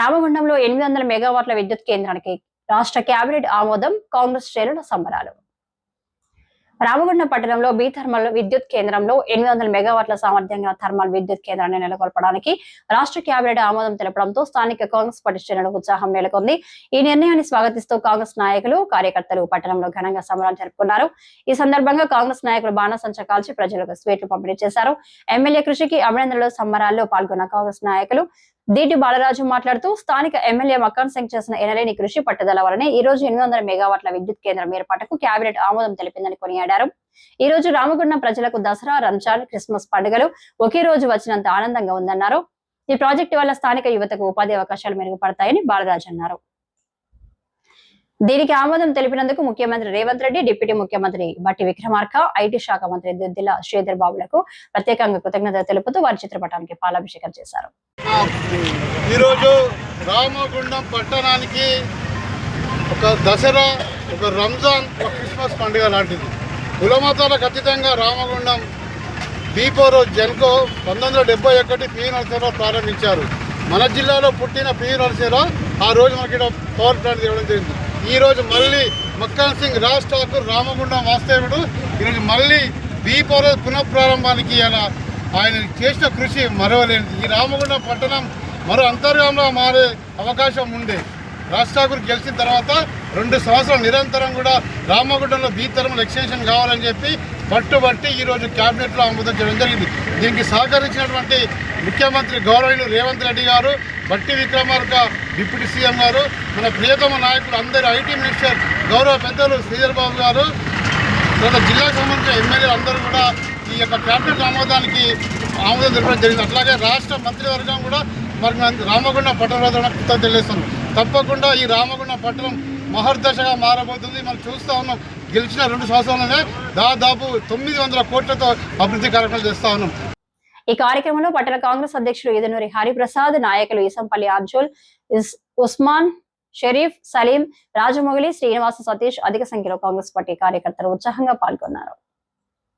రామగుండంలో ఎనిమిది వందల మెగావాట్ల విద్యుత్ కేంద్రానికి రాష్ట్ర కేబినెట్ ఆమోదం కాంగ్రెస్ శ్రేణుల సంబరాలు. రామగుండం పట్టణంలో బి థర్మల్ విద్యుత్ కేంద్రంలో ఎనిమిది వందల మెగావాట్ల సామర్థ్యం గల థర్మల్ విద్యుత్ కేంద్రాన్ని నెలకొల్పడానికి రాష్ట్ర కేబినెట్ ఆమోదం తెలపడంతో స్థానిక కాంగ్రెస్ పార్టీ ఉత్సాహం నెలకొంది. ఈ నిర్ణయాన్ని స్వాగతిస్తూ కాంగ్రెస్ నాయకులు కార్యకర్తలు పట్టణంలో ఘనంగా సంబరాలు జరుపుకున్నారు. ఈ సందర్భంగా కాంగ్రెస్ నాయకులు బాణసంచ కాల్చి ప్రజలకు స్వీట్లు పంపిణీ చేశారు. ఎమ్మెల్యే కృషికి అభినందనలు సంబరాల్లో పాల్గొన్న కాంగ్రెస్ నాయకులు దీటి బాలరాజు మాట్లాడుతూ స్థానిక ఎమ్మెల్యే మకాన్ సింగ్ చేసిన ఎనలేని కృషి పట్టుదల వలనే ఈ రోజు ఎనిమిది వందల మెగావాట్ల విద్యుత్ కేంద్రం ఏర్పాటుకు కేబినెట్ ఆమోదం తెలిపిందని కొనియాడారు. ఈ రోజు రామగుండం ప్రజలకు దసరా రంజాన్ క్రిస్మస్ పండుగలు ఒకే రోజు వచ్చినంత ఆనందంగా ఉందన్నారు. ఈ ప్రాజెక్టు వల్ల స్థానిక యువతకు ఉపాధి అవకాశాలు మెరుగుపడతాయని బాలరాజు అన్నారు. దీనికి ఆమోదం తెలిపినందుకు ముఖ్యమంత్రి రేవంత్ రెడ్డి డిప్యూటీ ముఖ్యమంత్రి బట్టి విక్రమార్క ఐటీ శాఖ మంత్రి దుద్దిల శ్రీధర్ బాబులకు ప్రత్యేకంగా కృతజ్ఞతలు తెలుపుతూ వారి చిత్రపటానికి పాలాభిషేకం చేశారు. ఈరోజు రామగుండం పట్టణానికి ఒక దసరా ఒక రంజాన్ ఒక క్రిస్మస్ పండుగ లాంటిది. కులమతాలకు ఖచ్చితంగా రామగుండం బీపోరో జెన్కో పంతొమ్మిది వందల డెబ్బై ఒకటి పి నరసింహరావు ప్రారంభించారు. మన జిల్లాలో పుట్టిన పి నరసింహరావు ఆ రోజు మనకి పవర్ ప్లాంట్ ఇవ్వడం జరిగింది. ఈరోజు మళ్ళీ మక్కన్ సింగ్ రాజ్ ఠాకూర్ రామగుండం వాస్తవుడు ఈరోజు మళ్ళీ బీపోరో పునఃప్రారంభానికి ఇలా ఆయన చేసిన కృషి మరవలేనిది. ఈ రామగుండం పట్టణం మరో అంతర్గంలో మారే అవకాశం ఉండే. రాజ్ ఠాకూర్ గెలిచిన తర్వాత రెండు సంవత్సరాలు నిరంతరం కూడా రామగుండంలో బీ తరములు ఎక్స్టెన్షన్ కావాలని చెప్పి పట్టుబట్టి ఈరోజు క్యాబినెట్లో ఆమోదం చేయడం జరిగింది. దీనికి సహకరించినటువంటి ముఖ్యమంత్రి గౌరవనీయులు రేవంత్ రెడ్డి గారు బట్టి విక్రమార్క డిప్యూటీ సీఎం గారు మన ప్రియతమ నాయకులు అందరూ ఐటీ మినిస్టర్ గౌరవ పెద్దలు శ్రీధర్ బాబు గారు గత జిల్లాకు సంబంధించిన ఎమ్మెల్యే అందరూ కూడా ఈ యొక్క క్యాబినెట్ ఆమోదానికి ఆమోదం తెలపడం జరిగింది. అట్లాగే రాష్ట్ర మంత్రివర్గం కూడా మరి మన రామగుండం పట్టణ కృతజ్ఞతలు తెలియజేస్తున్నాం. తప్పకుండా ఈ రామగుండం పట్టణం మహర్దశగా మారబోతుంది. మనం చూస్తూ ఉన్నాం గెలిచిన రెండు సంవత్సరాలనే దాదాపు తొమ్మిది వందల కోట్లతో అభివృద్ధి కార్యక్రమాలు చేస్తూ ఉన్నాం. ఈ కార్యక్రమంలో పట్టణ కాంగ్రెస్ అధ్యక్షుడు ఈదనూరి హరిప్రసాద్ నాయకులు ఈసంపల్లి అర్జుల్ ఉస్మాన్ షరీఫ్ సలీం రాజమౌళి శ్రీనివాస సతీష్ అధిక సంఖ్యలో కాంగ్రెస్ పార్టీ కార్యకర్తలు ఉత్సాహంగా పాల్గొన్నారు.